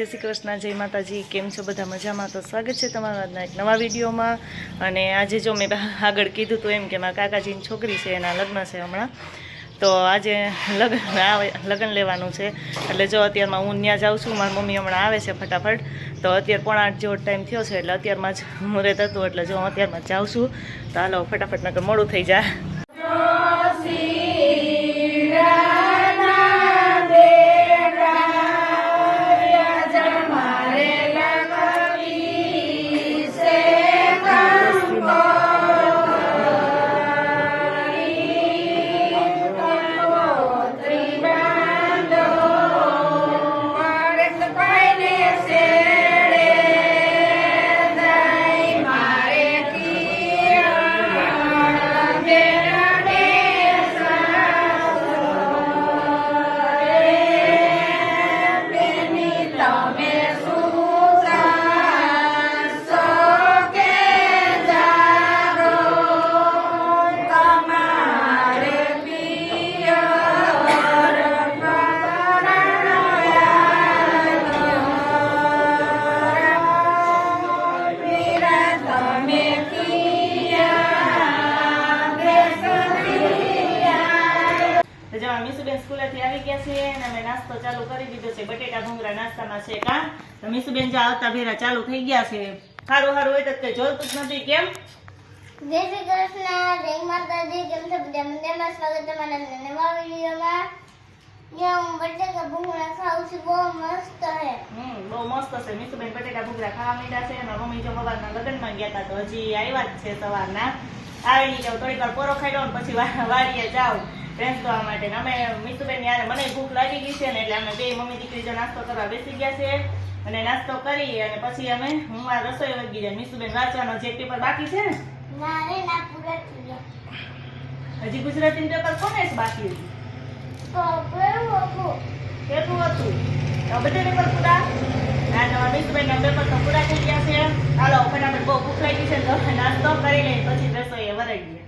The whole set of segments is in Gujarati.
જય શ્રી કૃષ્ણ, જય માતાજી, કેમ છો બધા મજામાં? તો સ્વાગત છે તમારા એક નવા વિડીયોમાં. અને આજે જો મેં આગળ કીધું હતું એમ કે મારા કાકાજીની છોકરી છે, એના લગ્ન છે હમણાં. તો આજે લગ્ન લગ્ન લેવાનું છે. એટલે જો અત્યારમાં હું ત્યાં જાઉં છું, મારી મમ્મી હમણાં આવે છે ફટાફટ. તો અત્યારે પોણા આઠ જેવો ટાઈમ થયો છે, એટલે અત્યારમાં જ મુહૂર્ત હતું, એટલે જો હું અત્યારમાં જાઉં છું, તો હાલો ફટાફટ નકર મોડું થઈ જાય. સ્કૂલેથી આવી ગયા છે અને અમે નાસ્તો ચાલુ કરી દીધો છે. બટેટા ભૂંગળા નાસ્તામાં છે કા? તો મીસુબેન જો આવતા ભેરા ચાલુ થઈ ગયા છે. સારું સારું હોય તો કઈ જોતું જ નથી કેમ? જય શ્રી કૃષ્ણ જય માતાજી કેમ છો બધા મંદિરમાં સ્વાગત છે નવા વિડીયોમાં. હું ખાઉં છું બહુ મસ્ત છે. હમ બહુ મસ્ત છે. મીસુબેન બટેટા ભૂંગળા ખાવા માંડ્યા છે અને મમ્મી જો સવારના લગ્નમાં ગયા હતા તો હજી આવ્યા જ છે સવારના. આવી જાવ થોડીક વાર પોરો ખાઈ લો ને પછી વાડીએ જાવ ફ્રેન્સ થવા માટે અમે મીસુબેન યાર મને ભૂખ લાગી ગઈ છે ને એટલે અમે બે મમ્મી દીકરી જો નાસ્તો કરવા બેસી ગયા છે. અને નાસ્તો કરી અને પછી અમે હું આ રસોઈ વગી જાય. મીસુબેન વાંચવાનો જે પેપર બાકી છે ને? ગયા. હજી ગુજરાતી પેપર કોને બાકી હતું. કેટલું હતું. બધે પેપર પૂરા? ના નવા પેપર તો પૂરા થઈ ગયા છે. હાલો ફટાફટ બહુ ભૂખ લાગી છે તો નાસ્તો કરી લઈએ પછી રસોઈએ વરાઈ ગઈએ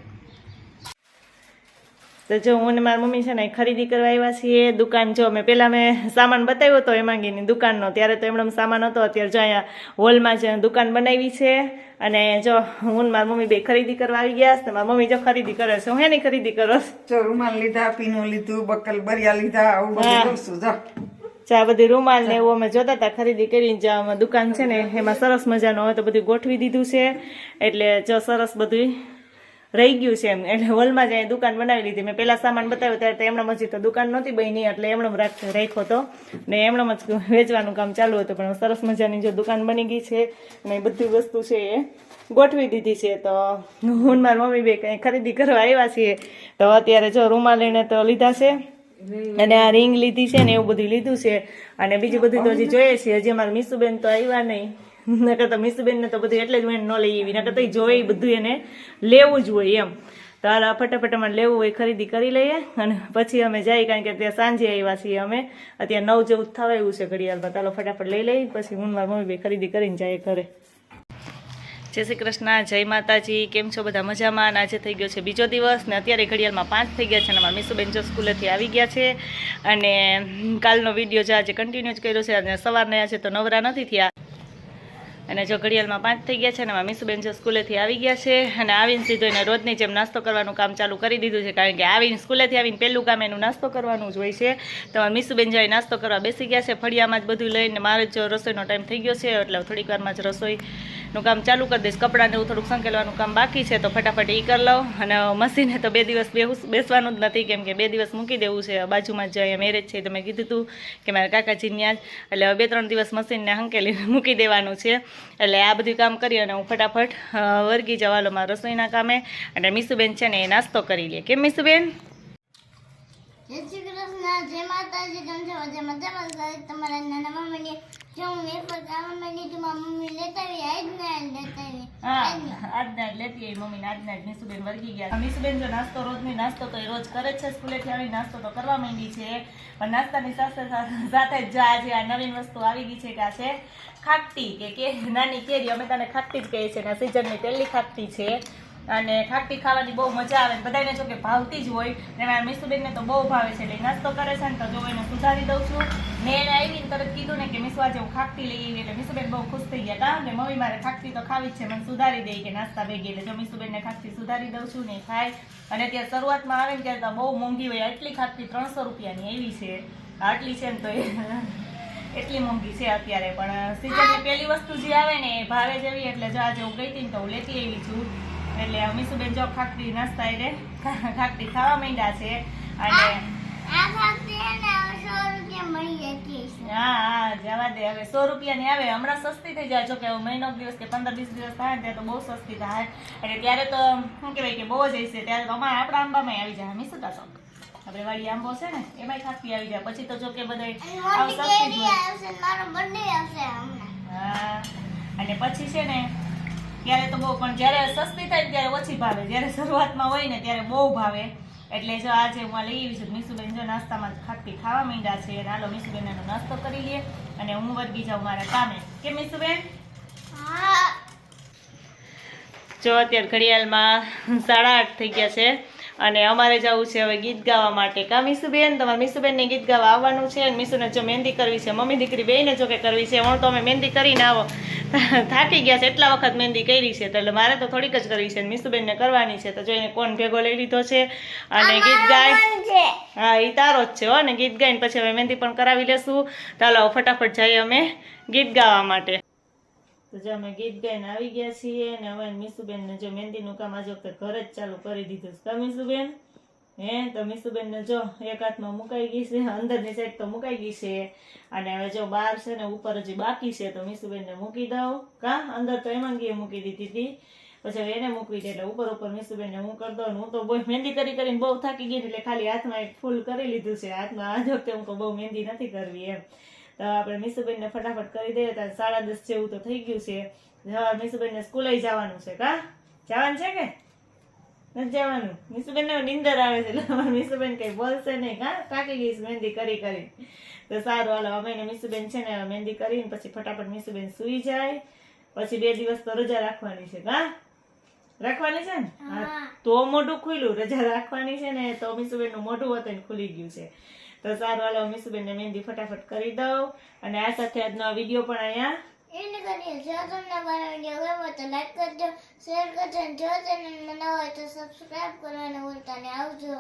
તો જો હું ને મારી મમ્મી છે ને ખરીદી કરવા આવ્યા છીએ દુકાન જો મેં પહેલાં મેં સામાન બતાવ્યો હતો એમાંગીની દુકાનનો ત્યારે તો એમણે સામાન હતો અત્યારે જો અહીંયા હોલમાં જ દુકાન બનાવી છે અને જો હું ને મારી મમ્મી બે ખરીદી કરવા આવી ગયા છે તો મારી મમ્મી જો ખરીદી કરે છે હું એની ખરીદી કરો છો? જો રૂમાલ લીધા પીનું લીધું બકલ બરિયા લીધા આવું. બધું છું જો આ બધી રૂમાલ ને એવું અમે જોતા હતા ખરીદી કરીને જ્યાં દુકાન છે ને એમાં સરસ મજાનો હોય તો બધું ગોઠવી દીધું છે એટલે જો સરસ બધું રહી ગયું છે એમ. એટલે હોલમાં જ અહીંયા દુકાન બનાવી લીધી. મેં પહેલાં સામાન બતાવ્યો, ત્યારે તો એમણે મજી તો દુકાન નહોતી બની, એટલે એમણે રાખ્યો હતો ને એમણે જ વેચવાનું કામ ચાલુ હતું, પણ સરસ મજાની જો દુકાન બની ગઈ છે અને બધી વસ્તુ છે એ ગોઠવી દીધી છે. તો હું મારી મમ્મી બે કંઈ ખરીદી કરવા આવ્યા છીએ. તો અત્યારે જો રૂમાલ લઈને તો લીધા છે. અને આ રિંગ લીધી છે ને એવું બધું લીધું છે. અને બીજું બધું તો હજી જોઈએ છીએ. હજી અમારા મીસુબેન તો આવ્યા નહીં. નકર તો મીસુબેનને તો બધું એટલે જ મેં ન લઈ આવી, નકર તો ઈ જોવે બધું એને લેવું જ હોય એમ. તો આ ફટાફટ અમારે લેવું હોય ખરીદી કરી લઈએ અને પછી અમે જઈએ, કારણ કે ત્યાં સાંજે આવ્યા છીએ અમે. અત્યારે નવ જેવું આવ્યું છે ઘડિયાળમાં. ચાલો ફટાફટ લઈ લઈએ, પછી હું ને મમ્મી બે ખરીદી કરીને જઈએ ઘરે. જય શ્રી કૃષ્ણ, જય માતાજી. કેમ છો બધા મજામાં? અને આજે થઈ ગયો છે બીજો દિવસ ને અત્યારે ઘડિયાળમાં પાંચ થઈ ગયા છે અને મારા મીસુબેન જો સ્કૂલેથી આવી ગયા છે. અને કાલનો વીડિયો જે આજે કન્ટિન્યુ જ કર્યો છે, અને સવારને આજે તો નવરા નથી થયા. અને જો ઘડિયાળમાં પાંચ થઈ ગયા છે અને મીસુબેન જો સ્કૂલેથી આવી ગયા છે અને આવીને સીધો એને રોજની જેમ નાસ્તો કરવાનું કામ ચાલુ કરી દીધું છે, કારણ કે આવીને સ્કૂલેથી આવીને પહેલું કામ એનું નાસ્તો કરવાનું જ હોય છે. તો મીસુબેન જાય નાસ્તો કરવા બેસી ગયા છે, ફળિયામાં જ બધું લઈને મારે જો રસોઈનો ટાઈમ થઈ ગયો છે, એટલે થોડીક વારમાં જ રસોઈનું કામ ચાલુ કરી દઈશ. કપડાને એવું થોડુંક સંકેલવાનું કામ બાકી છે, તો ફટાફટ એ કરી લઉં. અને મશીને તો બે દિવસ બેસવાનું જ નથી, કેમ કે બે દિવસ મૂકી દેવું છે. બાજુમાં જ અહીંયા મેરેજ છે તો મેં કીધું હતું કે મારા કાકાજી ત્યાં જ. એટલે બે ત્રણ દિવસ મશીનને હંકેલી મૂકી દેવાનું છે. એટલે આ બધું કામ કરી અને હું ફટાફટ વર્ગી જવાલો મારા રસોઈના કામે. અને મીસુબેન છે ને એ નાસ્તો કરી લે. કેમ મીસુબેન? જય શ્રી કૃષ્ણ જય માતાજી કેમ છો? બધા મજામાં. સ્વાગત તમારા નાના મમ્મી જો હું મેં પણ માંડી તો મારી મમ્મી લેતા આવી આજ લેતા આવી. હા આજના જ લેતી આવી મમ્મીને આજના જ મીસુબેન વર્ગી ગયા. મીસુબેન જો નાસ્તો રોજની નાસ્તો તો એ રોજ કરે છે સ્કૂલેથી આવી નાસ્તો તો કરવા માંડી છે. પણ નાસ્તાની સાથે સાથે જ આજે આ નવીન વસ્તુ આવી ગઈ છે કે આ છે ખાખટી કે કે નાની કેરી અમે તને ખાખટી જ કહીએ છીએ ને સિઝનની પહેલી ખાખટી છે. અને ખાટી ખાવાની બહુ મજા આવે બધાને જો કે ભાવતી જ હોય ને મારા મીસુબેનને તો બહુ ભાવે છે, એટલે નાસ્તો કરે છે ને તો જો એને સુધારી દઉં છું. મેં એને આવીને તરત કીધું ને કે મીસુ આજે હું ખાખરી લઈ આવી એટલે મીસુબેન બહુ ખુશ થઈ ગયા હતા એટલે મમ્મી મારે ખાખરી તો ખાવી જ છે, મને સુધારી દે કે નાસ્તા ભેગી, એટલે જો મીસુબેનને ખાખરી સુધારી દઉં છું ને ખાય. અને ત્યારે શરૂઆતમાં આવે ને ત્યારે તો બહુ મોંઘી હોય એટલી ખાખરી ત્રણસો રૂપિયાની એવી છે. આટલી છે ને તો એ એટલી મોંઘી છે અત્યારે, પણ સિઝનની પહેલી વસ્તુ જે આવે ને એ ભાવે જેવી એટલે જો આજે હું ગઈ હતી ને તો હું લેતી આવી છું. એટલે મીસુબેન જો ખાખરી નાસ્તા એટલે ખાખરી ખાવા માંડ્યા છે. અને હે જવા દે. હવે સો રૂપિયાની આવે. હમણાં સસ્તી થઈ જાય. જો કે મહિનો દિવસ કે પંદર વીસ દિવસ થાય ને તો બહુ સસ્તી થાય. એટલે ત્યારે તો શું કહેવાય કે બહુ જ હશે. ત્યારે તો અમારા આપણા આંબામાં આવી જાય. મીસુતા તો આપણે વાડી આંબો છે ને એમાંય ખાખરી આવી જાય. પછી તો જો કે બધા અને પછી છે ને ત્યારે તો બહુ પણ જ્યારે સસ્તી થાય ત્યારે ઓછી ભાવે. જ્યારે શરૂઆતમાં હોય ને ત્યારે બહુ ભાવે. એટલે જો આજે હું લઈ આવી છું મીસુબેન જો નાસ્તામાં ખાખરી ખાવા માંડ્યા છે. અને હાલો મીસુબેન એનો નાસ્તો કરી લઈએ અને હું વર્ગી જાઉં મારા કામે. કે મીસુબેન? જો અત્યારે ઘડિયાળમાં સાડા આઠ થઈ ગયા છે અને અમારે જવું છે હવે ગીત ગાવા માટે. કા મીસુબેન? તમારે મીસુબેનને ગીત ગાવા આવવાનું છે અને મીસુને જો મહેંદી કરવી છે મમ્મી દીકરી બેને જો કે કરવી છે હું તો અમે મહેંદી કરીને આવો. થાકી ગયા છે એટલા વખત મહેંદી કરી છે તો એટલે મારે તો થોડીક જ કરવી છે મીસુબેનને કરવાની છે તો જોઈને કોણ ભેગો લઈ લીધો છે અને ગીત ગાય હા એ તારો જ છે હો ને ગીત ગાઈને પછી હવે મહેંદી પણ કરાવી લેશું. ચાલો ફટાફટ જઈએ અમે ગીત ગાવા માટે. તો જો અમે ગીત ગાઈને આવી ગયા છીએ અને હવે મીસુબેન ને જો મહેંદીનું કામ આજે વખતે ઘરે જ ચાલુ કરી દીધું છે. મીસુબેન? હે, તો મીસુબેન જો એક હાથમાં મુકાઈ ગઈ છે, અંદરની સાઈડ તો મુકાઈ ગઈ છે. અને હવે જો બહાર છે ને, ઉપર હજી બાકી છે, તો મીસુબેન ને મૂકી દઉં. કા? અંદર તો એમાંગીએ મૂકી દીધી હતી. પછી હવે એને મૂકવી દે એટલે ઉપર ઉપર મીસુબેન ને હું કરી દઉં. હું તો બહુ મહેંદી કરી કરીને બહુ થાકી ગઈ એટલે ખાલી હાથમાં એક ફૂલ કરી લીધું છે. હાથમાં આજ વખતે હું તો બહુ મહેંદી નથી કરવી એમ. તો આપણે મીસુબેનને ફટાફટ કરી દઈએ તો સાડા દસ જેવું તો થઈ ગયું છે. હવે મીસુબેનને સ્કૂલે જવાનું છે, કા? જવાનું છે કે? જવાનું. મીસુબેન ને નિંદર આવે છે એટલે મીસુબેન કઈ બોલશે નહીં. હા થાકી ગઈ મહેંદી કરી કરી. તો સારું હાલો અમે ને મીસુબેન છે ને મહેંદી કરીને પછી ફટાફટ મીસુબેન સુઈ જાય. પછી બે દિવસ તો રજા રાખવાની છે. હા? રાખવાની છે ને? તો મોઢું ખુલ્યું રજા રાખવાની છે ને તો મીસુબેનનું મોઢું હતું ખુલી ગયું છે. તો સારું હાલો મીસુબેન ને મહેંદી ફટાફટ કરી દઉં. અને આ સાથે આજનો આ વીડિયો પણ અહીંયા એને કરીએ જો તમને મારો વીડિયો ગમ્યો તો લાઈક કરજો શેર કરજો જો ચેનલમાં નવા હોય તો સબસ્ક્રાઈબ કરવાનું ભૂલતા આવજો.